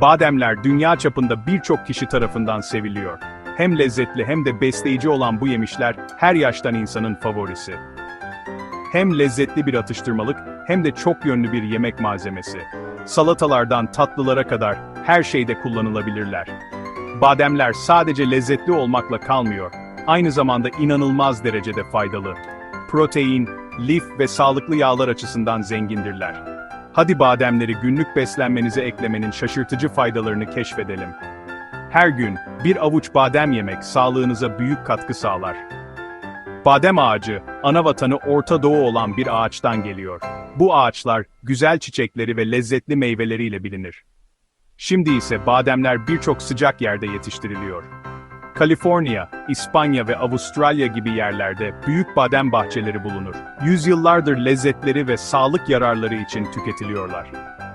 Bademler dünya çapında birçok kişi tarafından seviliyor. Hem lezzetli hem de besleyici olan bu yemişler her yaştan insanın favorisi. Hem lezzetli bir atıştırmalık hem de çok yönlü bir yemek malzemesi. Salatalardan tatlılara kadar her şeyde kullanılabilirler. Bademler sadece lezzetli olmakla kalmıyor, aynı zamanda inanılmaz derecede faydalı. Protein, lif ve sağlıklı yağlar açısından zengindirler. Hadi bademleri günlük beslenmenize eklemenin şaşırtıcı faydalarını keşfedelim. Her gün bir avuç badem yemek sağlığınıza büyük katkı sağlar. Badem ağacı, ana vatanı Orta Doğu olan bir ağaçtan geliyor. Bu ağaçlar, güzel çiçekleri ve lezzetli meyveleriyle bilinir. Şimdi ise bademler birçok sıcak yerde yetiştiriliyor. Kaliforniya, İspanya ve Avustralya gibi yerlerde büyük badem bahçeleri bulunur. Yüzyıllardır lezzetleri ve sağlık yararları için tüketiliyorlar.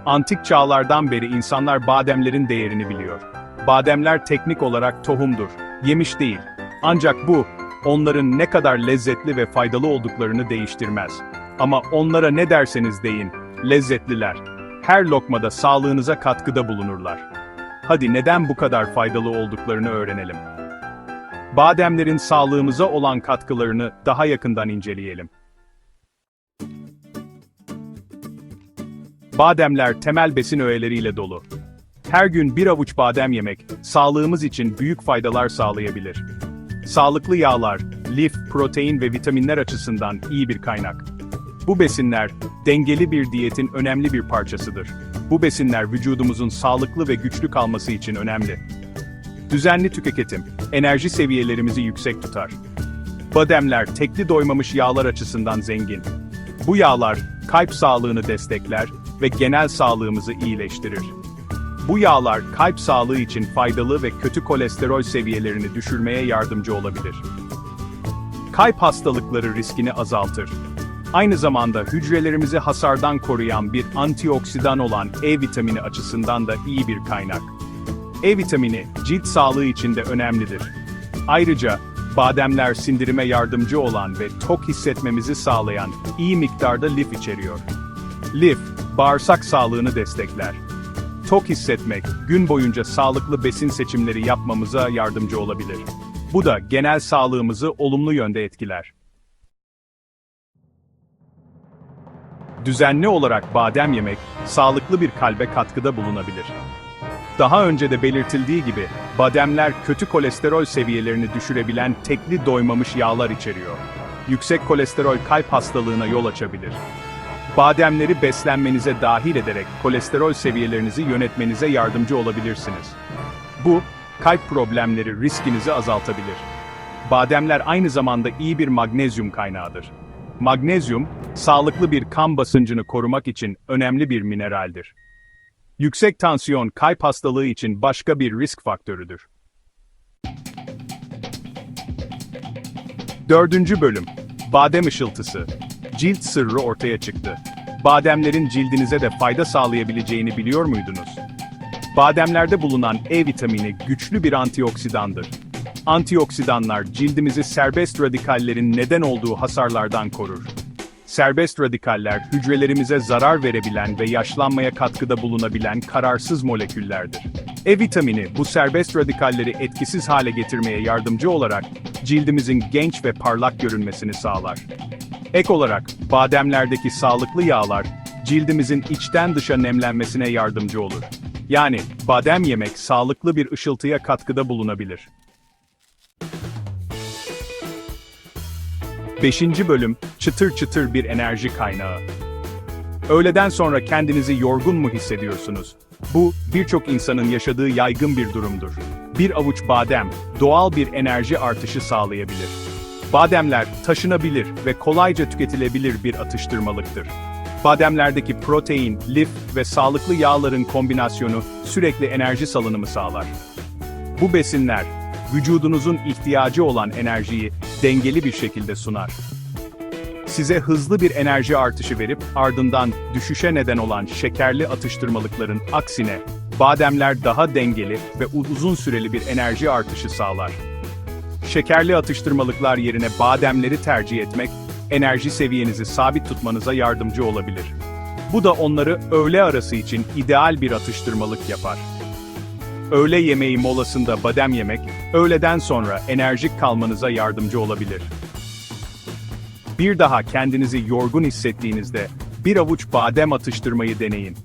Antik çağlardan beri insanlar bademlerin değerini biliyor. Bademler teknik olarak tohumdur, yemiş değil. Ancak bu, onların ne kadar lezzetli ve faydalı olduklarını değiştirmez. Ama onlara ne derseniz deyin, lezzetliler. Her lokmada sağlığınıza katkıda bulunurlar. Hadi neden bu kadar faydalı olduklarını öğrenelim. Bademlerin sağlığımıza olan katkılarını daha yakından inceleyelim. Bademler temel besin öğeleriyle dolu. Her gün bir avuç badem yemek, sağlığımız için büyük faydalar sağlayabilir. Sağlıklı yağlar, lif, protein ve vitaminler açısından iyi bir kaynak. Bu besinler, dengeli bir diyetin önemli bir parçasıdır. Bu besinler vücudumuzun sağlıklı ve güçlü kalması için önemli. Düzenli tüketim, enerji seviyelerimizi yüksek tutar. Bademler tekli doymamış yağlar açısından zengin. Bu yağlar, kalp sağlığını destekler ve genel sağlığımızı iyileştirir. Bu yağlar kalp sağlığı için faydalı ve kötü kolesterol seviyelerini düşürmeye yardımcı olabilir. Kalp hastalıkları riskini azaltır. Aynı zamanda hücrelerimizi hasardan koruyan bir antioksidan olan E vitamini açısından da iyi bir kaynak. E vitamini cilt sağlığı için de önemlidir. Ayrıca bademler sindirime yardımcı olan ve tok hissetmemizi sağlayan iyi miktarda lif içeriyor. Lif, bağırsak sağlığını destekler. Tok hissetmek, gün boyunca sağlıklı besin seçimleri yapmamıza yardımcı olabilir. Bu da genel sağlığımızı olumlu yönde etkiler. Düzenli olarak badem yemek, sağlıklı bir kalbe katkıda bulunabilir. Daha önce de belirtildiği gibi, bademler kötü kolesterol seviyelerini düşürebilen tekli doymamış yağlar içeriyor. Yüksek kolesterol kalp hastalığına yol açabilir. Bademleri beslenmenize dahil ederek kolesterol seviyelerinizi yönetmenize yardımcı olabilirsiniz. Bu, kalp problemleri riskinizi azaltabilir. Bademler aynı zamanda iyi bir magnezyum kaynağıdır. Magnezyum, sağlıklı bir kan basıncını korumak için önemli bir mineraldir. Yüksek tansiyon kalp hastalığı için başka bir risk faktörüdür. Dördüncü bölüm, badem ışıltısı. Cilt sırrı ortaya çıktı. Bademlerin cildinize de fayda sağlayabileceğini biliyor muydunuz? Bademlerde bulunan E vitamini güçlü bir antioksidandır. Antioksidanlar cildimizi serbest radikallerin neden olduğu hasarlardan korur. Serbest radikaller hücrelerimize zarar verebilen ve yaşlanmaya katkıda bulunabilen kararsız moleküllerdir. E vitamini bu serbest radikalleri etkisiz hale getirmeye yardımcı olarak cildimizin genç ve parlak görünmesini sağlar. Ek olarak bademlerdeki sağlıklı yağlar cildimizin içten dışa nemlenmesine yardımcı olur. Yani badem yemek sağlıklı bir ışıltıya katkıda bulunabilir. 5. bölüm çıtır çıtır bir enerji kaynağı. Öğleden sonra kendinizi yorgun mu hissediyorsunuz? Bu birçok insanın yaşadığı yaygın bir durumdur. Bir avuç badem doğal bir enerji artışı sağlayabilir. Bademler taşınabilir ve kolayca tüketilebilir bir atıştırmalıktır. Bademlerdeki protein, lif ve sağlıklı yağların kombinasyonu sürekli enerji salınımı sağlar. Bu besinler, vücudunuzun ihtiyacı olan enerjiyi dengeli bir şekilde sunar. Size hızlı bir enerji artışı verip ardından düşüşe neden olan şekerli atıştırmalıkların aksine bademler daha dengeli ve uzun süreli bir enerji artışı sağlar. Şekerli atıştırmalıklar yerine bademleri tercih etmek, enerji seviyenizi sabit tutmanıza yardımcı olabilir. Bu da onları öğle arası için ideal bir atıştırmalık yapar. Öğle yemeği molasında badem yemek, öğleden sonra enerjik kalmanıza yardımcı olabilir. Bir daha kendinizi yorgun hissettiğinizde bir avuç badem atıştırmayı deneyin.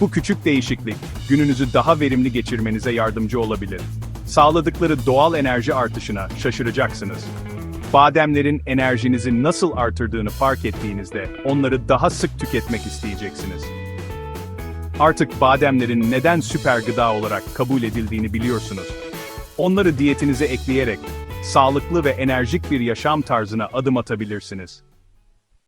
Bu küçük değişiklik gününüzü daha verimli geçirmenize yardımcı olabilir. Sağladıkları doğal enerji artışına şaşıracaksınız. Bademlerin enerjinizi nasıl artırdığını fark ettiğinizde onları daha sık tüketmek isteyeceksiniz. Artık bademlerin neden süper gıda olarak kabul edildiğini biliyorsunuz. Onları diyetinize ekleyerek sağlıklı ve enerjik bir yaşam tarzına adım atabilirsiniz.